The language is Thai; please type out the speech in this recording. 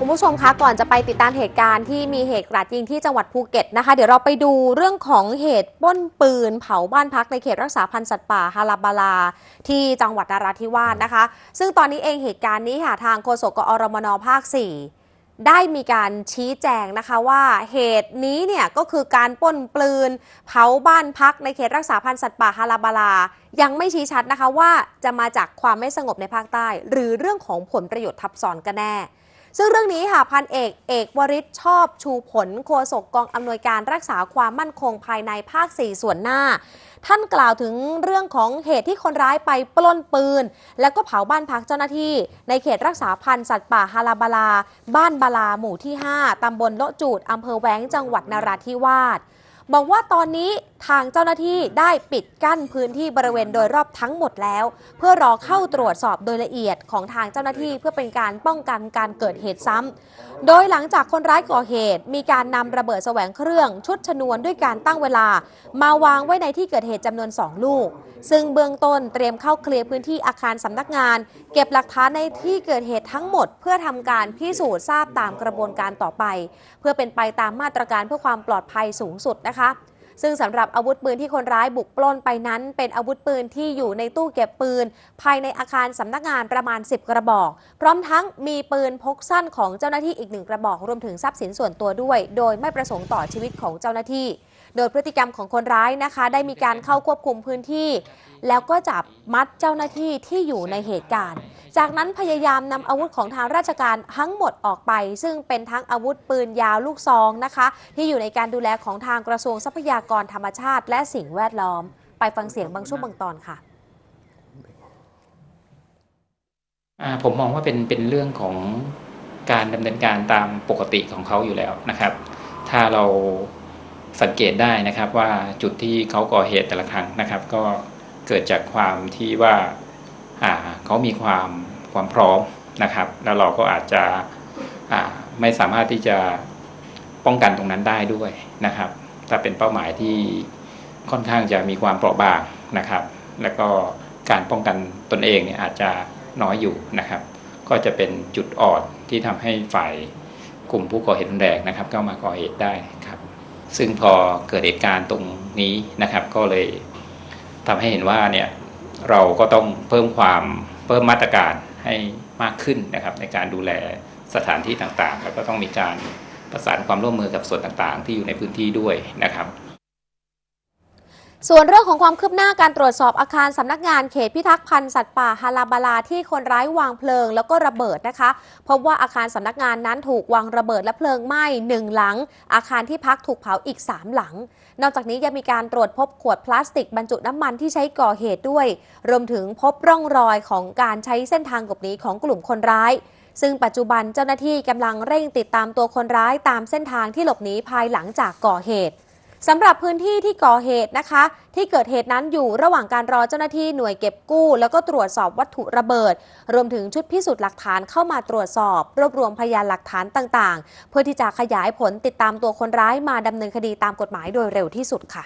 คุณผู้ชมคะก่อนจะไปติดตามเหตุการณ์ที่มีเหตุกราดยิงที่จังหวัดภูเก็ตนะคะ เดี๋ยวเราไปดูเรื่องของเหตุป้นปืน เผาบ้านพักในเขตรักษาพันธุ์สัตว์ป่าฮาราบาลา ที่จังหวัดนราธิวาสนะคะ ซึ่งตอนนี้เองเหตุการณ์นี้ค่ะทางโฆษกกอรมนภาค 4ได้มีการชี้แจงนะคะว่าเหตุนี้เนี่ยก็คือการป้นปืน เผาบ้านพักในเขตรักษาพันธุ์สัตว์ป่าฮาราบาลา ยังไม่ชี้ชัดนะคะว่าจะมาจากความไม่สงบในภาคใต้ หรือเรื่องของผลประโยชน์ทับซ้อนกันแน่ ซึ่งเรื่องนี้ค่ะพันเอกเอกวริศชอบชูผลโฆษกกองอำนวยการรักษาความมั่นคงภายในภาค 4 ส่วนหน้า ท่านกล่าวถึงเรื่องของเหตุที่คนร้ายไปปล้นปืน แล้วก็เผาบ้านพักเจ้าหน้าที่ ในเขตรักษาพันธุ์สัตว์ป่าฮาราบาลา บ้านบาลาหมู่ที่ 5 ตำบลโลจูดอำเภอแว้งจังหวัดนราธิวาสบอกว่าตอนนี้ทางเจ้าหน้าที่ได้ปิดกั้นพื้นที่บริเวณโดยรอบทั้งหมดแล้ว เพื่อรอเข้าตรวจสอบโดยละเอียดของทางเจ้าหน้าที่เพื่อเป็นการป้องกันการเกิดเหตุซ้ำโดยหลังจากคนร้ายก่อเหตุ มีการนำระเบิดแสวงเครื่องชุดชนวนด้วยการตั้งเวลา มาวางไว้ในที่เกิดเหตุจำนวน 2 ลูก ซึ่งเบื้องต้นเตรียมเข้าเคลียร์พื้นที่อาคารสำนักงาน เก็บหลักฐานในที่เกิดเหตุทั้งหมด เพื่อทำการพิสูจน์ทราบตามกระบวนการต่อไป เพื่อเป็นไปตามมาตรการเพื่อความปลอดภัยสูงสุดนะคะ ซึ่งสำหรับอาวุธปืนที่คนร้ายบุกปล้นไปนั้น เป็นอาวุธปืนที่อยู่ในตู้เก็บปืน ภายในอาคารสำนักงานประมาณ 10 กระบอก พร้อมทั้งมีปืนพกสั้นของเจ้าหน้าที่อีกหนึ่งกระบอกรวมถึงทรัพย์สินส่วนตัวด้วย โดยไม่ประสงค์ต่อชีวิตของเจ้าหน้าที่ โดยพฤติกรรมของคนร้ายนะคะ ได้มีการเข้าควบคุมพื้นที่ แล้วก็จับมัดเจ้าหน้าที่ที่อยู่ในเหตุการณ์ จากนั้นพยายามนำอาวุธของทางราชการทั้งหมดออกไป ซึ่งเป็นทั้งอาวุธปืนยาวลูกซองนะคะ ที่อยู่ในการดูแลของทางกระทรวงทรัพยากรธรรมชาติ และสิ่งแวดล้อม ไปฟังเสียงบางช่วงบางตอนค่ะอ่าผมมองว่าเป็นเป็นเรื่องของการดำเนินการตามปกติของเขาอยู่แล้วนะครับ ถ้าเรา สังเกตได้นะครับว่าจุดที่เขาก่อเหตุแต่ละครั้งนะครับ ก็เกิดจากความที่ว่าเขามีความความพร้อมนะครับ แล้วเราก็อาจจะไม่สามารถที่จะป้องกันตรงนั้นได้ด้วยนะครับ ถ้าเป็นเป้าหมายที่ค่อนข้างจะมีความเปราะบางนะครับ แล้วก็การป้องกันตนเองเนี่ยอาจจะน้อยอยู่นะครับ ก็จะเป็นจุดอ่อนที่ทำให้ฝ่ายกลุ่มผู้ก่อเหตุรุนแรงนะครับเข้ามาก่อเหตุได้ครับ ซึ่งพอเกิดเหตุการณ์ตรงนี้นะครับ ก็เลยทำให้เห็นว่าเนี่ยเราก็ต้องเพิ่มความเพิ่มมาตรการให้มากขึ้นนะครับ ในการดูแลสถานที่ต่างๆ แล้วก็ต้องมีการประสานความร่วมมือกับส่วนต่างๆ ที่อยู่ในพื้นที่ด้วยนะครับ ส่วนเรื่องของความคืบหน้าการตรวจสอบอาคารสำนักงานเขตพิทักษ์พันธุ์สัตว์ป่าฮาราบาลาที่คนร้ายวางเพลิงแล้วก็ระเบิดนะคะพบว่าอาคารสำนักงานนั้นถูกวางระเบิดและเพลิงไหม้หนึ่งหลัง อาคารที่พักถูกเผาอีก 3 หลัง นอกจากนี้ยังมีการตรวจพบขวดพลาสติกบรรจุน้ำมันที่ใช้ก่อเหตุด้วย รวมถึงพบร่องรอยของการใช้เส้นทางหลบหนีของกลุ่มคนร้ายซึ่งปัจจุบันเจ้าหน้าที่กำลังเร่งติดตามตัวคนร้ายตามเส้นทางที่หลบหนีภายหลังจากก่อเหตุ สำหรับพื้นที่ที่ก่อเหตุนะคะ ที่เกิดเหตุนั้นอยู่ระหว่างการรอเจ้าหน้าที่หน่วยเก็บกู้ แล้วก็ตรวจสอบวัตถุระเบิด รวมถึงชุดพิสูจน์หลักฐานเข้ามาตรวจสอบ รวบรวมพยานหลักฐานต่าง ๆ เพื่อที่จะขยายผลติดตามตัวคนร้ายมาดำเนินคดีตามกฎหมายโดยเร็วที่สุดค่ะ